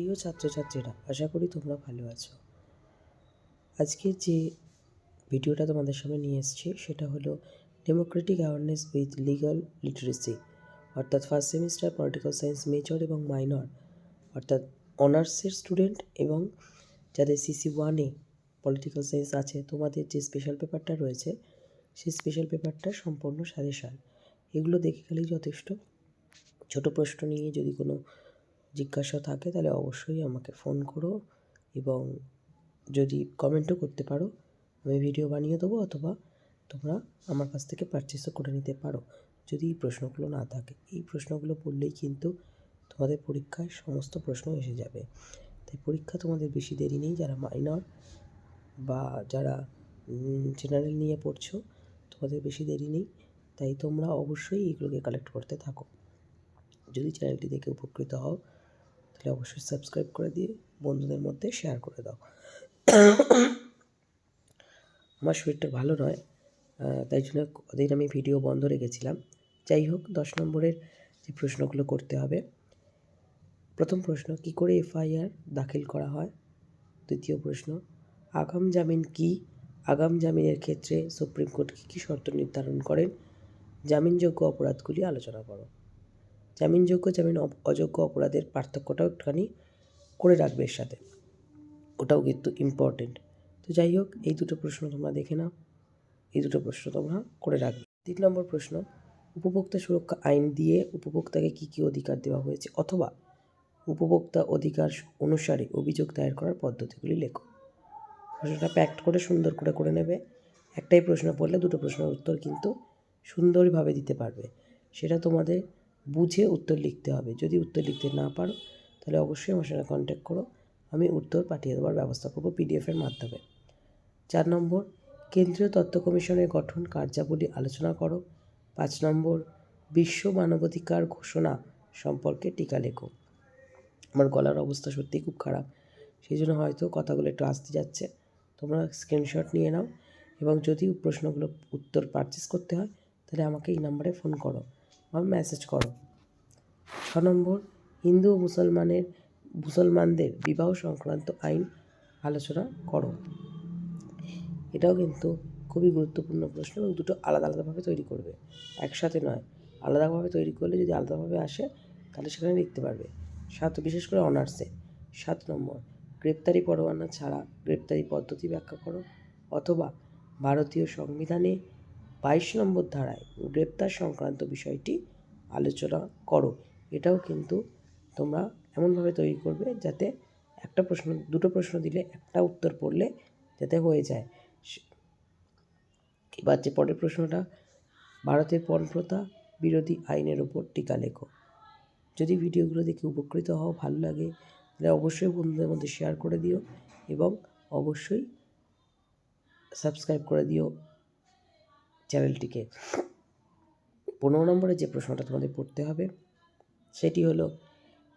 প্রিয় ছাত্রছাত্রীরা, আশা করি তোমরা ভালো আছো। আজকের যে ভিডিওটা তোমাদের সামনে নিয়ে এসেছি, সেটা হলো democratic awareness with legal literacy অর্থাৎ first semester political science major এবং মাইনর অর্থাৎ অনার্সের স্টুডেন্ট এবং যাদের সিসি ওয়ানে পলিটিক্যাল সায়েন্স আছে, তোমাদের যে স্পেশাল পেপারটা রয়েছে, সেই স্পেশাল পেপারটা সম্পূর্ণ সাজেশান এগুলো দেখে গেলেই যথেষ্ট। ছোট প্রশ্ন নিয়ে যদি কোনো জিজ্ঞাসা থাকে, তাহলে অবশ্যই আমাকে ফোন করো এবং যদি কমেন্টও করতে পারো, আমি ভিডিও বানিয়ে দেবো অথবা তোমরা আমার কাছ থেকে পারচেসও করে নিতে পারো। যদি এই প্রশ্নগুলো না থাকে, এই প্রশ্নগুলো পড়লেই কিন্তু তোমাদের পরীক্ষায় সমস্ত প্রশ্ন এসে যাবে। তাই পরীক্ষা তোমাদের বেশি দেরি নেই, যারা মাইনর বা যারা জেনারেল নিয়ে পড়ছো, তোমাদের বেশি দেরি নেই। তাই তোমরা অবশ্যই এইগুলোকে কালেক্ট করতে থাকো। যদি চ্যানেলটি দেখে উপকৃত হও তাহলে অবশ্যই সাবস্ক্রাইব করে দিয়ে বন্ধুদের মধ্যে শেয়ার করে দাও। আমার শরীরটা ভালো নয় তাই জন্য কদিন আমি ভিডিও বন্ধ রেখেছিলাম। যাই হোক, দশ নম্বরের যে প্রশ্নগুলো করতে হবে। প্রথম প্রশ্ন, কি করে এফআইআর দাখিল করা হয়? দ্বিতীয় প্রশ্ন, আগাম জামিন কি? আগাম জামিনের ক্ষেত্রে সুপ্রিম কোর্ট কী কী শর্ত নির্ধারণ করেন? জামিনযোগ্য অপরাধগুলি আলোচনা করো। জামিনযোগ্য, জামিন অযোগ্য অপরাধের পার্থক্যটাও একটুখানি করে রাখবে এর সাথে। ওটাও কিন্তু ইম্পর্টেন্ট তো যাই হোক, এই দুটো প্রশ্ন তোমরা দেখে নাও। এই দুটো প্রশ্ন তোমরা করে রাখবে। তিন নম্বর প্রশ্ন, উপভোক্তা সুরক্ষা আইন দিয়ে উপভোক্তাকে কী কী অধিকার দেওয়া হয়েছে অথবা উপভোক্তা অধিকার অনুসারে অভিযোগ দায়ের করার পদ্ধতিগুলি লেখো। প্রশ্নটা প্যাক্ট করে সুন্দর করে করে নেবে। একটাই প্রশ্ন পড়লে দুটো প্রশ্নের উত্তর কিন্তু সুন্দরভাবে দিতে পারবে। সেটা তোমাদের বুঝে উত্তর লিখতে হবে। যদি উত্তর লিখতে না পারো, তাহলে অবশ্যই আমার সঙ্গে কন্ট্যাক্ট করো। আমি উত্তর পাঠিয়ে দেওয়ার ব্যবস্থা করব পিডিএফের মাধ্যমে। চার নম্বর, কেন্দ্রীয় তথ্য কমিশনের গঠন কার্যাবলী আলোচনা করো। পাঁচ নম্বর, বিশ্ব মানবাধিকার ঘোষণা সম্পর্কে টিকা লেখো। আমার গলার অবস্থা সত্যিই খুব খারাপ। সেই জন্য হয়তো কথাগুলো একটু আসতে যাচ্ছে। তোমরা স্ক্রিনশট নিয়ে নাও এবং যদি প্রশ্নগুলো উত্তর পারচেস করতে হয়, তাহলে আমাকে এই নাম্বারে ফোন করো। বা মেসেজ করো। ছ নম্বর, হিন্দু ও মুসলমানের, মুসলমানদের বিবাহ সংক্রান্ত আইন আলোচনা করো। এটাও কিন্তু খুবই গুরুত্বপূর্ণ প্রশ্ন এবং দুটো আলাদা আলাদাভাবে তৈরি করবে। একসাথে নয় আলাদাভাবে তৈরি করলে যদি আলাদাভাবে আসে, তাহলে সেখানে লিখতে পারবে। সাত, বিশেষ করে অনার্সে সাত নম্বর, গ্রেপ্তারি পরোয়ানা ছাড়া গ্রেপ্তারি পদ্ধতি ব্যাখ্যা করো। অথবা ভারতীয় সংবিধানে বাইশ নম্বর ধারায় গ্রেপ্তার সংক্রান্ত বিষয়টি আলোচনা করো। এটাও কিন্তু তোমরা এমনভাবে তৈরি করবে যাতে একটা প্রশ্ন, দুটো প্রশ্ন দিলে একটা উত্তর পড়লে যাতে হয়ে যায়। এবার যে পরের প্রশ্নটা, ভারতের পণপ্রথা বিরোধী আইনের ওপর টিকা লেখো। যদি ভিডিওগুলো দেখে উপকৃত হও, ভালো লাগে, তাহলে অবশ্যই বন্ধুদের মধ্যে শেয়ার করে দিও এবং অবশ্যই সাবস্ক্রাইব করে দিও। চ্যানেলটিকে। পনেরো নম্বরে যে প্রশ্নটা তোমাদের পড়তে হবে, সেটি হলো,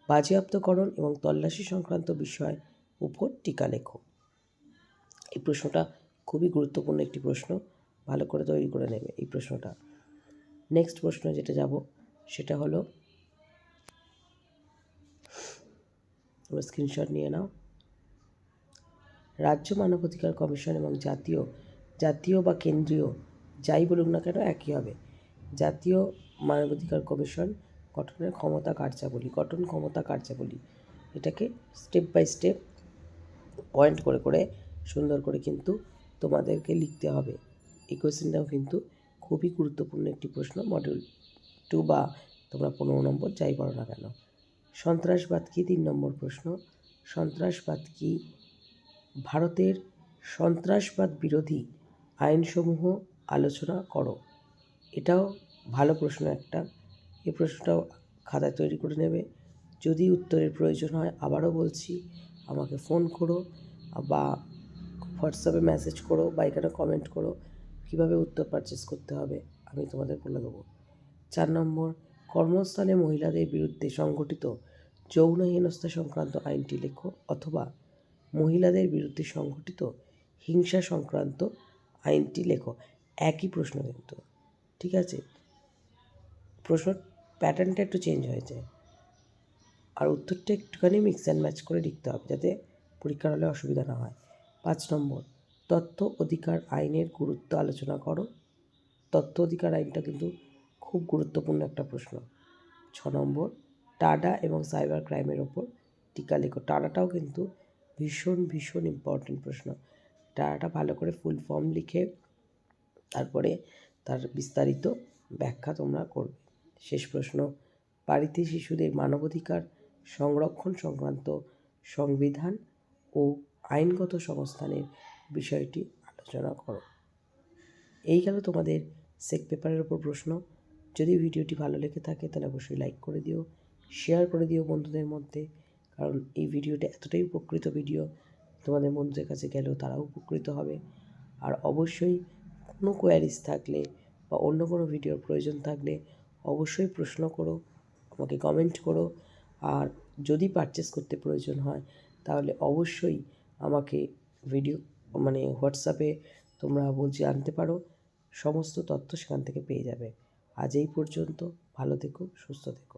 বাজেয়াপ্তকরণ এবং তল্লাশি সংক্রান্ত বিষয় উপর টিকা লেখো। এই প্রশ্নটা খুবই গুরুত্বপূর্ণ একটি প্রশ্ন, ভালো করে তৈরি করে নেবে এই প্রশ্নটা। নেক্সট প্রশ্ন যেটা যাব, সেটা হলো স্ক্রিনশট নিয়ে নাও। রাজ্য মানবাধিকার কমিশন এবং জাতীয় জাতীয় বা কেন্দ্রীয় যাই বলুক না কেন একই হবে। জাতীয় মানবাধিকার কমিশন গঠনের ক্ষমতা কার্যাবলী, গঠন ক্ষমতা কার্যাবলী। এটাকে স্টেপ বাই স্টেপ পয়েন্ট করে করে সুন্দর করে কিন্তু তোমাদেরকে লিখতে হবে। এই কোয়েশ্চেনটাও কিন্তু খুবই গুরুত্বপূর্ণ একটি প্রশ্ন মডেল টু বা তোমরা পনেরো নম্বর যাই পারো না কেন। সন্ত্রাসবাদ কি? তিন নম্বর প্রশ্ন। সন্ত্রাসবাদ কি? ভারতের সন্ত্রাসবাদ বিরোধী আইনসমূহ আলোচনা করো। এটাও ভালো প্রশ্ন একটা। এই প্রশ্নটাও খাতায় তৈরি করে নেবে। যদি উত্তরের প্রয়োজন হয় আবারও বলছি, আমাকে ফোন করো বা হোয়াটসঅ্যাপে মেসেজ করো বা এখানে কমেন্ট করো, কীভাবে উত্তর পারচেস করতে হবে আমি তোমাদের বলে দেবো। চার নম্বর কর্মস্থলে মহিলাদের বিরুদ্ধে সংঘটিত যৌন হেনস্থা সংক্রান্ত আইনটি লেখো অথবা মহিলাদের বিরুদ্ধে সংঘটিত হিংসা সংক্রান্ত আইনটি লেখো। একই প্রশ্ন কিন্তু, ঠিক আছে? প্রশ্ন প্যাটার্নটা একটু চেঞ্জ হয়েছে আর উত্তরটা একটুখানি মিক্স অ্যান্ড ম্যাচ করে লিখতে হবে যাতে পরীক্ষার হলে অসুবিধা না হয়। পাঁচ নম্বর, তথ্য, অধিকার, আইনের গুরুত্ব আলোচনা করো। তথ্য, অধিকার, আইনটা কিন্তু খুব গুরুত্বপূর্ণ একটা প্রশ্ন। ছ নম্বর, টাডা এবং সাইবার ক্রাইমের ওপর টিকা লেখো। টাডাটাও কিন্তু ভীষণ ভীষণ ইম্পর্টেন্ট প্রশ্ন। টাডাটা ভালো করে ফুল ফর্ম লিখে তারপরে তার বিস্তারিত ব্যাখ্যা তোমরা করবে। শেষ প্রশ্ন, বাড়িতে শিশুদের মানবাধিকার সংরক্ষণ সংক্রান্ত সংবিধান ও আইনগত সংস্থানের বিষয়টি আলোচনা করো। এই গেল তোমাদের সেক পেপারের ওপর প্রশ্ন। যদি ভিডিওটি ভালো লেগে থাকে, তাহলে অবশ্যই লাইক করে দিও শেয়ার করে দিও বন্ধুদের মধ্যে, কারণ এই ভিডিওটা এতটাই উপকৃত ভিডিও তোমাদের বন্ধুদের কাছে গেলেও তারাও উপকৃত হবে। আর অবশ্যই কোনো কোয়ারিজ থাকলে বা অন্য কোনো ভিডিওর প্রয়োজন থাকলে অবশ্যই প্রশ্ন করো, আমাকে কমেন্ট করো। আর যদি পারচেস করতে প্রয়োজন হয়, তাহলে অবশ্যই আমাকে ভিডিও মানে হোয়াটসঅ্যাপে তোমরা বলছি আনতে পারো। সমস্ত তথ্য সেখান থেকে পেয়ে যাবে। আজ এই পর্যন্ত, ভালো থেকো, সুস্থ থেকো।